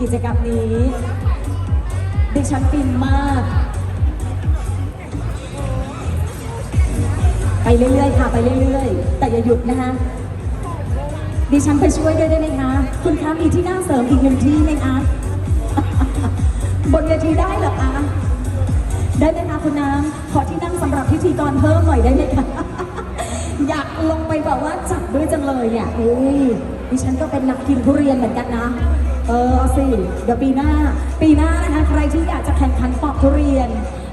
กิจกรรมนี้ดิฉันฟินมาก ไปเรื่อยๆค่ะ ไปเรื่อยๆ แต่อย่าหยุดนะคะดิฉันไปช่วยด้วยได้ไหมคะ คุณคะมีที่นั่งเสริมอีกหนึ่งที่ไหมคะบนเวทีได้เหรอคะได้ไหมคะคุณน้ำขอที่นั่งสำหรับพิธีกรเพิ่มหน่อยได้ไหมคะอยากลงไปแบบว่าจับด้วยจังเลยเนี่ยเอ้ยดิฉันก็เป็นนักกินทุเรียนเหมือนกันนะ เออเอาสิ เดี๋ยวปีหน้า ปีหน้านะคะใครที่อยากจะแข่งขันปอกทุเรียน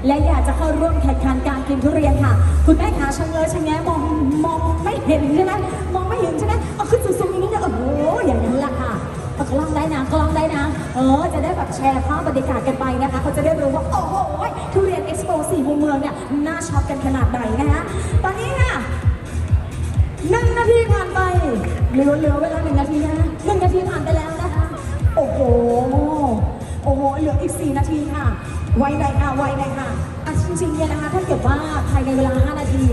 และอยากจะเข้าร่วมแข่งขันการกินทุเรียนค่ะ คุณแม่ขาชะเง้อชะแงมองมองไม่เห็นใช่ไหมมองไม่เห็นใช่ไหมเอาขึ้นสูงๆอย่างนี้เนี่ยโอ้โหอย่างนั้นแหละค่ะเอากล้องได้นะกล้องได้นะ เออ จะได้แบบแชร์ภาพบรรยากาศกันไปนะคะเขาจะได้รู้ว่า โอ้โหทุเรียนเอ็กซ์โปสี่มุมเมืองเนี่ย น่าช็อปกันขนาดไหนนะคะตอนนี้ค่ะหนึ่งนาทีผ่านไปเหลือเหลือเวลาหนึ่งนาทีนะหนึ่งนาทีผ่านไปแล้ว ไวหน่อยค่ะไวหน่อยค่ะอะจริงๆเนี่ยนะคะ ถ้าเกิดว่าภายในเวลา 5 นาที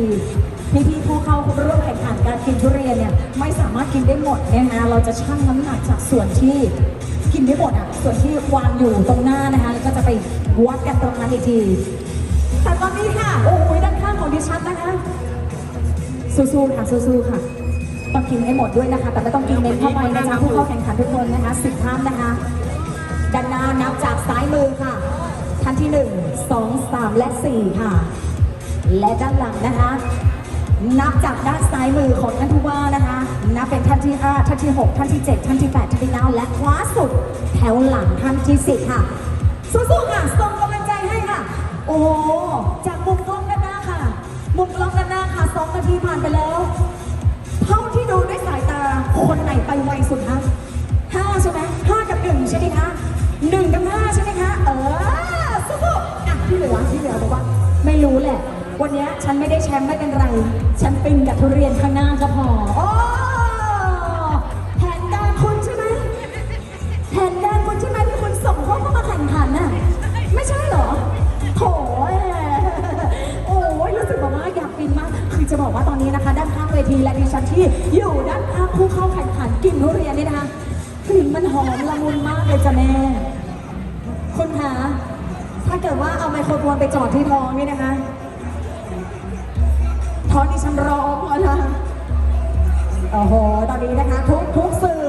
พี่พี่ผู้เข้าร่วมแข่งขันการกินทุเรียนเนี่ยไม่สามารถกินได้หมดนะคะเราจะชั่งน้ำหนักจากส่วนที่กินได้หมดอะส่วนที่วางอยู่ตรงหน้านะคะแล้วก็จะไปวัดกันตรงนั้นอีกทีแต่ตอนนี้ค่ะโอ้โหด้านข้างของดิฉันนะคะสู้ๆค่ะสู้ๆค่ะต้องกินให้หมดด้วยนะคะ แต่ไม่ต้องกินเน้นเข้าไปนะจ๊ะผู้เข้าแข่งขันทุกคนนะคะสิบท่านนะคะด้านหน้านับจากซ้าย ท่านที่หนึ่งสองสามและสี่ค่ะ และด้านหลังนะคะ นับจากด้านซ้ายมือของท่านผู้ว่านะคะ นับเป็นท่านที่5ท่านที่ 6 ท่านที่ 7 ท่านที่ 8 ท่านที่ 9 และขวาสุดแถวหลังท่านที่ 10 ค่ะ สู้ๆค่ะส่งกำลังใจให้ค่ะ โอ้จากมุมกล้องด้านหน้าค่ะ มุมกล้องด้านหน้าค่ะ2นาทีผ่านไปแล้ว เท่าที่ดูด้วยสายตาคนไหนไปไวสุดคะห้าใช่ไหมห้ากับหนึ่งใช่ไหมคะหนึ่งกับห้าใช่ไหมคะเออ สู้ๆอะที่เหลือที่เหลือบอกว่า ไม่รู้แหละ วันเนี้ยฉันไม่ได้แชมป์ไม่เป็นไร ฉันเป็นกับทุเรียนข้างหน้าก็พอ โอ้แผนการคุณใช่ไหมแผนการคุณใช่ไหมที่คุณส่งเขาเข้ามาแข่งขันน่ะ ไม่ใช่เหรอโถยโอ้ยรู้สึกแบบว่าอยากฟินมาก คือจะบอกว่าตอนนี้นะคะ ด้านข้างเวทีและดิฉันที่อยู่ด้านข้างผู้เข้าแข่งขันกินทุเรียนนี่นะคะกลิ่นมันหอมละมุนมากเลยจ้ะแม่คุณคะ ถ้าเกิดว่าเอาไมโครโฟนไปจอดที่ท้องนี่นะคะ ท้องดิฉันร้องแล้วนะคะโอ้โห ตอนนี้นะคะ ทุกทุกสื่อ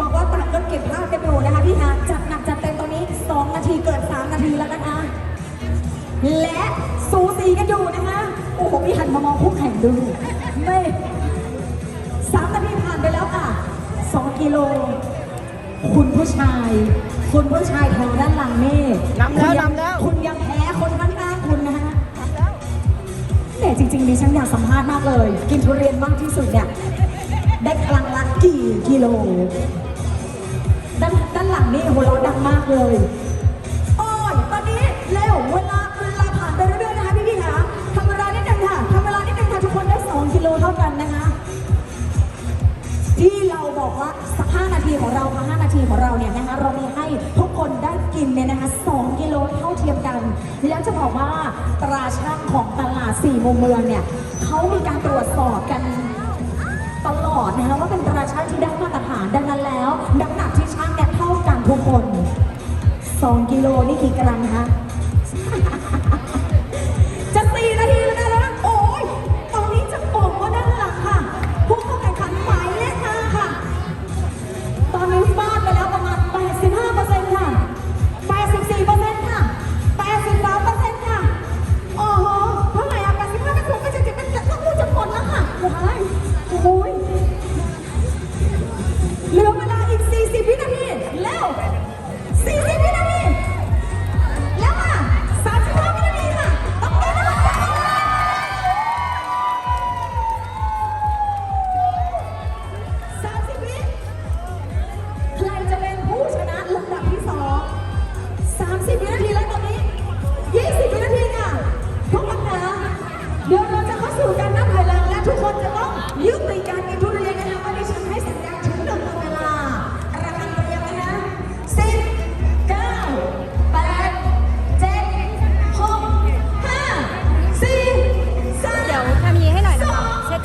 บอกว่าตัดก็เก็บภาพกันอยู่นะคะพี่ฮะจัดหนักจัดเต็มตอนนี้ 2 นาทีเกิน 3 นาทีแล้วนะคะ และสูสีกันอยู่นะคะ โอ้โห พี่หันมามองคู่แข่งดูไม่สามนาทีผ่านไปแล้วค่ะ 2 กิโล คุณผู้ชาย คุณผู้ชายแถวด้านหลังนี่นำแล้วคุณยังนำแล้ว คุณยังแพ้คนข้างๆคุณนะคะเนี่ยจริงๆดิฉันอยากสัมภาษณ์มากเลย กินทุเรียนมากที่สุดเนี่ยได้ครั้งละกี่กิโลด้านด้านหลังนี่หัวเราะดังมากเลย ของเราค่ะ5นาทีของเราเนี่ยนะคะเรามีให้ทุกคนได้กินเนี่ยนะคะ2กิโลเท่าเทียมกัน แล้วจะบอกว่าตราช่างของตลาด4มุมเมืองเนี่ยเขามีการตรวจสอบกันตลอดนะคะว่าเป็นตราช่างที่ได้มาตรฐานดังนั้นแล้วน้ำหนักที่ช่างเนี่ยเท่ากันทุกคน 2 กิโลนี่กี่กรัมคะ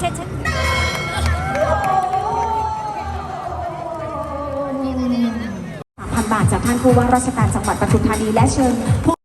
เช็ดเช็ด3,000 บาทจากท่านผู้ว่าราชการจังหวัดปทุมธานีและเชิญผู้